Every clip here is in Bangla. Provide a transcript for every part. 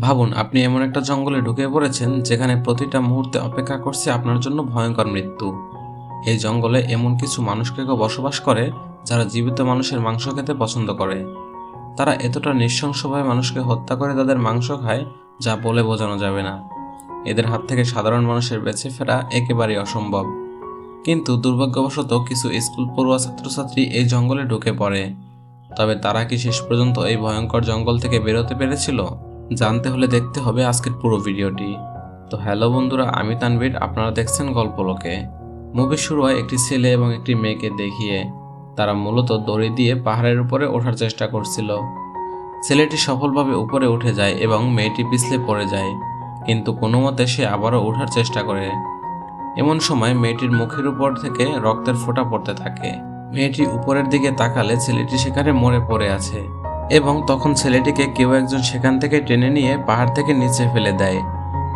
ভাবুন, আপনি এমন একটা জঙ্গলে ঢুকে পড়েছেন যেখানে প্রতিটা মুহূর্তে অপেক্ষা করছে আপনার জন্য ভয়ঙ্কর মৃত্যু। এই জঙ্গলে এমন কিছু মানুষকে বসবাস করে যারা জীবিত মানুষের মাংস খেতে পছন্দ করে। তারা এতটা নৃশংসভাবে মানুষকে হত্যা করে তাদের মাংস খায় যা বলে বোঝানো যাবে না। এদের হাত থেকে সাধারণ মানুষের বেঁচে ফেরা একেবারেই অসম্ভব। কিন্তু দুর্ভাগ্যবশত কিছু স্কুল পড়ুয়া ছাত্রছাত্রী এই জঙ্গলে ঢুকে পড়ে। তবে তারা কি শেষ পর্যন্ত এই ভয়ঙ্কর জঙ্গল থেকে বেরোতে পেরেছিল? জানতে হলে দেখতে হবে আজকের পুরো ভিডিওটি। তো হ্যালো বন্ধুরা, আমি তানবীর আপনারা দেখছেন গল্পলোকে। মুভি শুরু হয় একটি ছেলে এবং একটি মেয়েকে দেখিয়ে। তারা মূলত দড়ি দিয়ে পাহাড়ের উপরে ওঠার চেষ্টা করছিল। ছেলেটি সফলভাবে উপরে উঠে যায় এবং মেয়েটি পিছলে পড়ে যায়, কিন্তু কোনো মতে সে আবারও ওঠার চেষ্টা করে। এমন সময় মেয়েটির মুখের উপর থেকে রক্তের ফোঁটা পড়তে থাকে। মেয়েটি উপরের দিকে তাকালে ছেলেটি সেখানে মরে পড়ে আছে। এবং তখন ছেলেটিকে কেউ একজন সেখান থেকে টেনে নিয়ে পাহাড় থেকে নিচে ফেলে দেয়।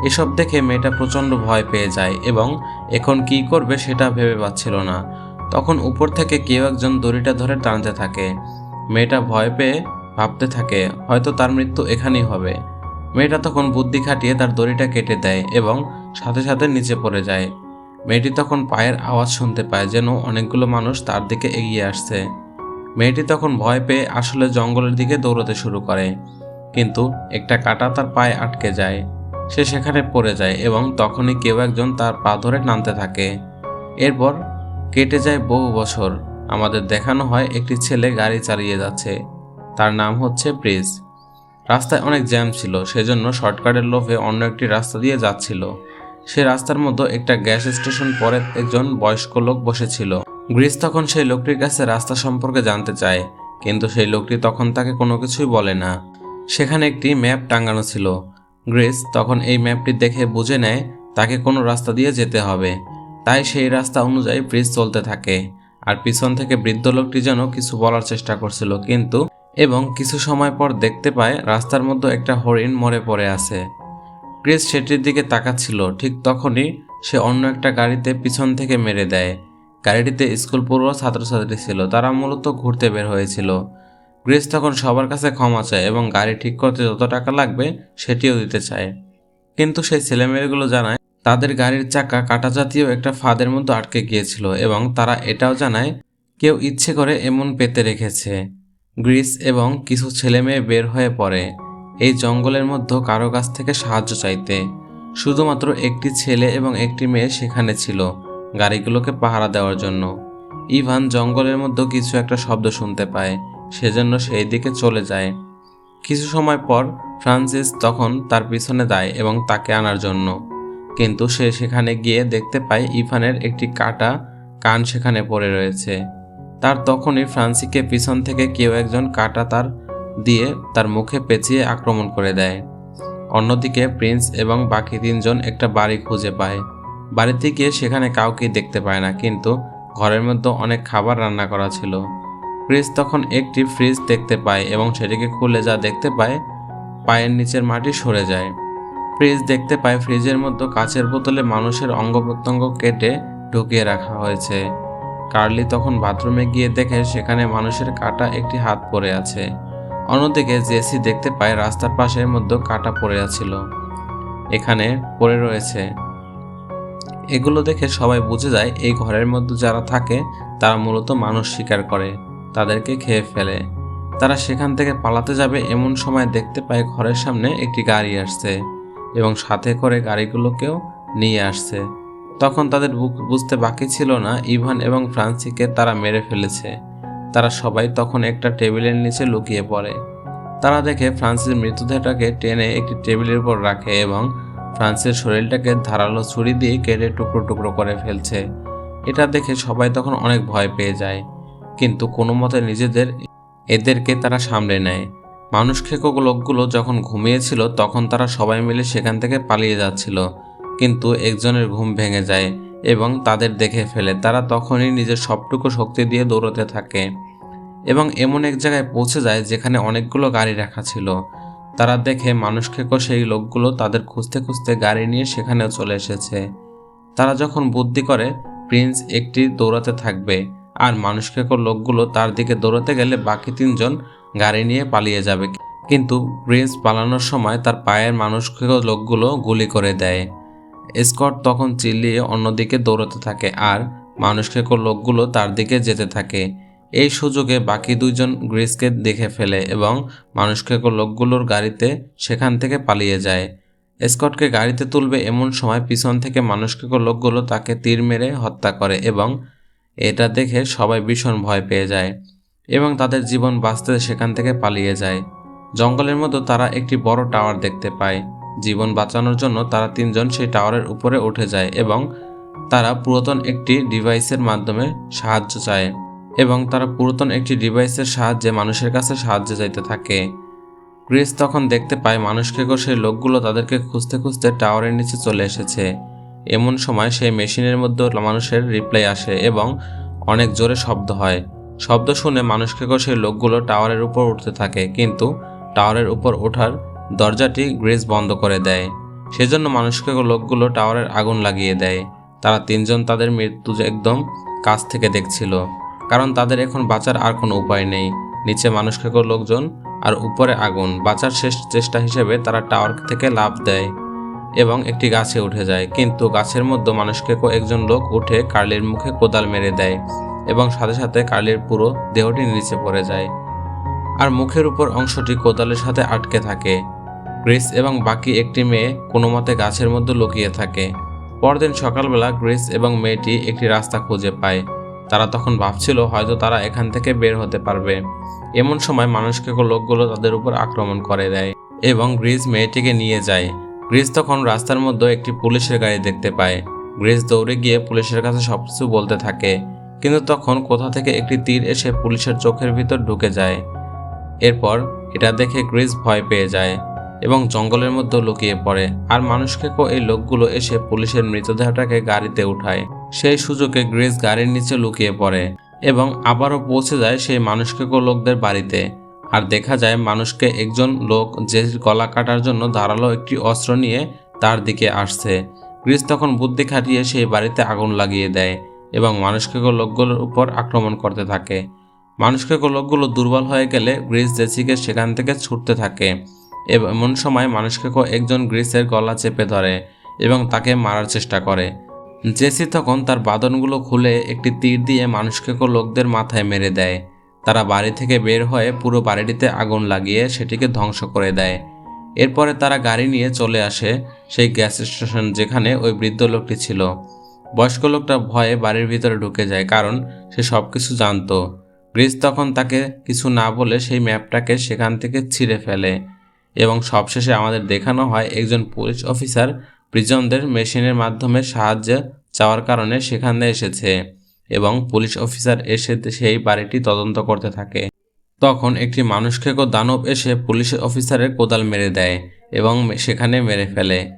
এসব দেখে মেয়েটা প্রচণ্ড ভয় পেয়ে যায় এবং এখন কী করবে সেটা ভেবে পাচ্ছিল না। তখন উপর থেকে কেউ একজন দড়িটা ধরে টানতে থাকে। মেয়েটা ভয় পেয়ে ভাবতে থাকে, হয়তো তার মৃত্যু এখানেই হবে। মেয়েটা তখন বুদ্ধি খাটিয়ে তার দড়িটা কেটে দেয় এবং সাথে সাথে নিচে পড়ে যায়। মেয়েটি তখন পায়ের আওয়াজ শুনতে পায় যেন অনেকগুলো মানুষ তার দিকে এগিয়ে আসছে। মেয়েটি তখন ভয় পেয়ে আসলে জঙ্গলের দিকে দৌড়তে শুরু করে। কিন্তু একটা কাঁটা তার পায়ে আটকে যায়। সে সেখানে পড়ে যায় এবং তখনই কেউ একজন তার পা ধরে টানতে থাকে। এরপর কেটে যায় বহু বছর। আমাদের দেখানো হয় একটি ছেলে গাড়ি চালিয়ে যাচ্ছে। তার নাম হচ্ছে ব্রিজ। রাস্তায় অনেক জ্যাম ছিল, সেজন্য শর্টকাটের লোভে অন্য একটি রাস্তা দিয়ে যাচ্ছিল। সে রাস্তার মধ্যে একটা গ্যাস স্টেশন পরে একজন বয়স্ক লোক বসেছিল। গ্রিস তখন সেই লোকটির কাছে রাস্তা সম্পর্কে জানতে চায়, কিন্তু সেই লোকটি তখন তাকে কোনো কিছুই বলে না। সেখানে একটি ম্যাপ টাঙানো ছিল। গ্রিস তখন এই ম্যাপটি দেখে বুঝে নেয় তাকে কোনো রাস্তা দিয়ে যেতে হবে। তাই সেই রাস্তা অনুযায়ী ব্রিজ চলতে থাকে। আর পিছন থেকে বৃদ্ধ লোকটি যেন কিছু বলার চেষ্টা করছিল, কিন্তু এবং কিছু সময় পর দেখতে পায় রাস্তার মধ্যে একটা হরিণ মরে পড়ে আছে। ক্রিস সেটির দিকে তাকাচ্ছিল, ঠিক তখনই সে অন্য একটা গাড়িতে পিছন থেকে মেরে দেয়। গাড়িটিতে স্কুল পড়ুয়া ছাত্রছাত্রী ছিল। তারা মূলত ঘুরতে বের হয়েছিল। গ্রেস তখন সবার কাছে ক্ষমা চায় এবং গাড়ি ঠিক করতে যত টাকা লাগবে সেটিও দিতে চায়। কিন্তু সেই ছেলেমেয়েগুলো জানায়, তাদের গাড়ির চাকা কাটা জাতীয় একটা ফাঁদের মধ্যে আটকে গিয়েছিল এবং তারা এটাও জানায়, কেউ ইচ্ছে করে এমন পেতে রেখেছে। গ্রিস এবং কিছু ছেলেমেয়ে বের হয়ে পড়ে। এই জঙ্গলের মধ্যে কারও কাছ থেকে সাহায্য চাইতে। শুধুমাত্র একটি ছেলে এবং একটি মেয়ে সেখানে ছিল। গাড়িগুলোকে পাহারা দেওয়ার জন্য। ইভান জঙ্গলের মধ্যে কিছু একটা শব্দ শুনতে পায় সেজন্য সেই দিকে চলে যায়। কিছু সময় পর ফ্রান্সিস তখন তার পিছনে যায় এবং তাকে আনার জন্য। কিন্তু সে সেখানে গিয়ে দেখতে পায় ইভানের একটি কাটা কান সেখানে পড়ে রয়েছে। তার তখনই ফ্রান্সিকে পিছন থেকে কেউ একজন কাটা তার দিয়ে তার মুখে পেঁচিয়ে আক্রমণ করে দেয়। অন্যদিকে প্রিন্স এবং বাকি তিনজন একটা বাড়ি খুঁজে পায়। বাড়িতে গিয়ে সেখানে কাউকে দেখতে পায় না, কিন্তু ঘরের মধ্যে অনেক খাবার রান্না করা ছিল। ক্রিস তখন একটি ফ্রিজ দেখতে পায় এবং সেটিকে খুলে যা দেখতে পায়, পায়ের নিচের মাটি সরে যায়। ফ্রিজ দেখতে পায়, ফ্রিজের মধ্যে কাচের বোতলে মানুষের অঙ্গ প্রত্যঙ্গ কেটে ঢুকিয়ে রাখা হয়েছে। কার্লি তখন বাথরুমে গিয়ে দেখে সেখানে মানুষের কাটা একটি হাত পড়ে আছে। অন্যদিকে জেসি দেখতে পায়, রাস্তার পাশের মধ্যে কাটা পড়ে আছিল। এখানে পড়ে রয়েছে। এগুলো দেখে সবাই বুঝে যায় এই ঘরের মধ্যে যারা থাকে, তারা মূলত মানুষ শিকার করে, তাদেরকে খেয়ে ফেলে। তারা সেখান থেকে পালাতে যাবে এমন সময় দেখতে পায় ঘরের সামনে একটি গাড়ি আসছে এবং সাথে করে গাড়িগুলোকেও নিয়ে আসছে। তখন তাদের বুঝতে বাকি ছিল না, ইভান এবং ফ্রান্সিকে তারা মেরে ফেলেছে। তারা সবাই তখন একটা টেবিলের নিচে লুকিয়ে পড়ে। তারা দেখে ফ্রান্সিস মৃতদেহটাকে টেনে একটি টেবিলের উপর রাখে এবং ফ্রান্সের শরীরটাকে ধারালো ছুরি দিয়ে কেটে টুকরো টুকরো করে ফেলছে। এটা দেখে সবাই তখন অনেক ভয় পেয়ে যায়। কিন্তু কোনো মতে নিজেদের, এদেরকে তারা সামলে নেয়। মানুষ খেকো লোকগুলো যখন ঘুমিয়েছিল, তখন তারা সবাই মিলে সেখান থেকে পালিয়ে যাচ্ছিল। কিন্তু একজনের ঘুম ভেঙে যায় এবং তাদের দেখে ফেলে। তারা তখনই নিজের সবটুকু শক্তি দিয়ে দৌড়তে থাকে। এবং এমন এক জায়গায় পৌঁছে যায় যেখানে অনেকগুলো গাড়ি রাখা ছিল। তারা দেখে মানুষ খেকো সেই লোকগুলো তাদের খুঁজতে খুঁজতে গাড়ি নিয়ে সেখানেও চলে এসেছে। তারা যখন বুদ্ধি করে, প্রিন্স একটি দৌড়াতে থাকবে আর মানুষ খেকো লোকগুলো তার দিকে দৌড়াতে গেলে বাকি তিনজন গাড়ি নিয়ে পালিয়ে যাবে। কিন্তু প্রিন্স পালানোর সময় তার পায়ের মানুষকে লোকগুলো গুলি করে দেয়। স্কট তখন চিল্লিয়ে অন্যদিকে দৌড়াতে থাকে আর মানুষকে লোকগুলো তার দিকে যেতে থাকে। এই সুযোগে বাকি দুইজন গ্রিসকে দেখে ফেলে এবং মানুষকে লোকগুলোর গাড়িতে সেখান থেকে পালিয়ে যায়। স্কটকে গাড়িতে তুলবে এমন সময় পিছন থেকে মানুষকে লোকগুলো তাকে তীর মেরে হত্যা করে এবং এটা দেখে সবাই ভীষণ ভয় পেয়ে যায় এবং তাদের জীবন বাঁচতে সেখান থেকে পালিয়ে যায়। জঙ্গলের মতো তারা একটি বড় টাওয়ার দেখতে পায়। জীবন বাঁচানোর জন্য তারা তিনজন সেই টাওয়ারের উপরে উঠে যায় এবং তারা পুরাতন একটি ডিভাইসের মাধ্যমে সাহায্য চায়। এবং তারা পুরাতন একটি ডিভাইসের সাহায্যে মানুষের কাছে সাহায্য চাইতে থাকে। ক্রিস তখন দেখতে পায় মানুষকে সেই লোকগুলো তাদেরকে খুঁজতে খুঁজতে টাওয়ারের নিচে চলে এসেছে। এমন সময় সেই মেশিনের মধ্যে মানুষের রিপ্লাই আসে এবং অনেক জোরে শব্দ হয়। শব্দ শুনে মানুষকে সেই লোকগুলো টাওয়ারের উপর উঠতে থাকে, কিন্তু টাওয়ারের উপর ওঠার দরজাটি গ্রেস বন্ধ করে দেয়। সেজন্য মানুষকে লোকগুলো টাওয়ারের আগুন লাগিয়ে দেয়। তারা তিনজন তাদের মৃত্যু একদম কাছ থেকে দেখছিল। কারণ তাদের এখন বাঁচার আর কোনো উপায় নেই। নিচে মানুষকে লোকজন আর উপরে আগুন। বাঁচার শেষ চেষ্টা হিসেবে তারা টাওয়ার থেকে লাভ দেয় এবং একটি গাছে উঠে যায়। কিন্তু গাছের মধ্যে মানুষকে একজন লোক উঠে কার্লির মুখে কোদাল মেরে দেয় এবং সাথে সাথে কার্লির পুরো দেহটি নিচে পড়ে যায়। আর মুখের উপর অংশটি কোদালের সাথে আটকে থাকে। গ্রেস এবং বাকি একটি মেয়ে কোনো মতে গাছের মধ্যে লুকিয়ে থাকে। পরদিন সকালবেলা গ্রেস এবং মেয়েটি একটি রাস্তা খুঁজে পায়। তারা তখন ভাবছিল হয়তো তারা এখান থেকে বের হতে পারবে। এমন সময় মানুষকে লোকগুলো তাদের উপর আক্রমণ করে দেয় এবং গ্রিজ মেয়েটিকে নিয়ে যায়। গ্রিস তখন রাস্তার মধ্যে একটি পুলিশের গাড়ি দেখতে পায়। গ্রিজ দৌড়ে গিয়ে পুলিশের কাছে সবকিছু বলতে থাকে, কিন্তু তখন কোথা থেকে একটি তীর এসে পুলিশের চোখের ভিতর ঢুকে যায়। এরপর এটা দেখে গ্রিজ ভয় পেয়ে যায় এবং জঙ্গলের মধ্যে লুকিয়ে পড়ে। আর মানুষকে এই লোকগুলো এসে পুলিশের মৃতদেহটাকে গাড়িতে উঠায়। সেই সুযোগে গ্রেস গাড়ির নিচে লুকিয়ে পড়ে এবং আবারও পৌঁছে যায় সেই মানুষকে লোকদের বাড়িতে। আর দেখা যায় মানুষকে একজন লোক যে গলা কাটার জন্য ধারালো একটি অস্ত্র নিয়ে তার দিকে আসছে। গ্রিস তখন বুদ্ধি খাটিয়ে সেই বাড়িতে আগুন লাগিয়ে দেয় এবং মানুষকে লোকগুলোর উপর আক্রমণ করতে থাকে। মানুষকে লোকগুলো দুর্বল হয়ে গেলে গ্রিস জেসিকে সেখান থেকে ছুটতে থাকে। এমন সময় মানুষকে একজন গ্রিসের গলা চেপে ধরে এবং তাকে মারার চেষ্টা করে। জেসি তখন তার বাদনগুলো খুলে একটি তীর দিয়ে মানুষকে লোকদের মাথায় মেরে দেয়, তারা বাড়ি থেকে বের হয়ে পুরো বাড়িটিতে আগুন লাগিয়ে সেটিকে ধ্বংস করে দেয়। এরপরে তারা গাড়ি নিয়ে চলে আসে সেই গ্যাস স্টেশন যেখানে ওই বৃদ্ধ লোকটি ছিল। বয়স্ক লোকটা ভয়ে বাড়ির ভিতরে ঢুকে যায় কারণ সে সব কিছু জানতো। গ্রিস তখন তাকে কিছু না বলে সেই ম্যাপটাকে সেখান থেকে ছিঁড়ে ফেলে এবং সবশেষে আমাদের দেখানো হয় একজন পুলিশ অফিসার প্রিজনদের মেশিনের মাধ্যমে সাহায্য চাওয়ার কারণে সেখানে এসেছে এবং পুলিশ অফিসার এসে সেই বাড়িটি তদন্ত করতে থাকে। তখন একটি মানুষখেকো দানব এসে পুলিশ অফিসারের কোদাল মেরে দেয় এবং সেখানে মেরে ফেলে।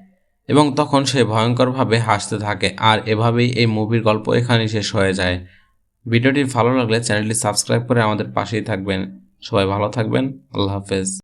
এবং তখন সে ভয়ঙ্করভাবে হাসতে থাকে। আর এভাবেই এই মুভির গল্প এখানেই শেষ হয়ে যায়। ভিডিওটি ভালো লাগলে চ্যানেলটি সাবস্ক্রাইব করে আমাদের পাশেই থাকবেন। সবাই ভালো থাকবেন। আল্লাহ হাফেজ।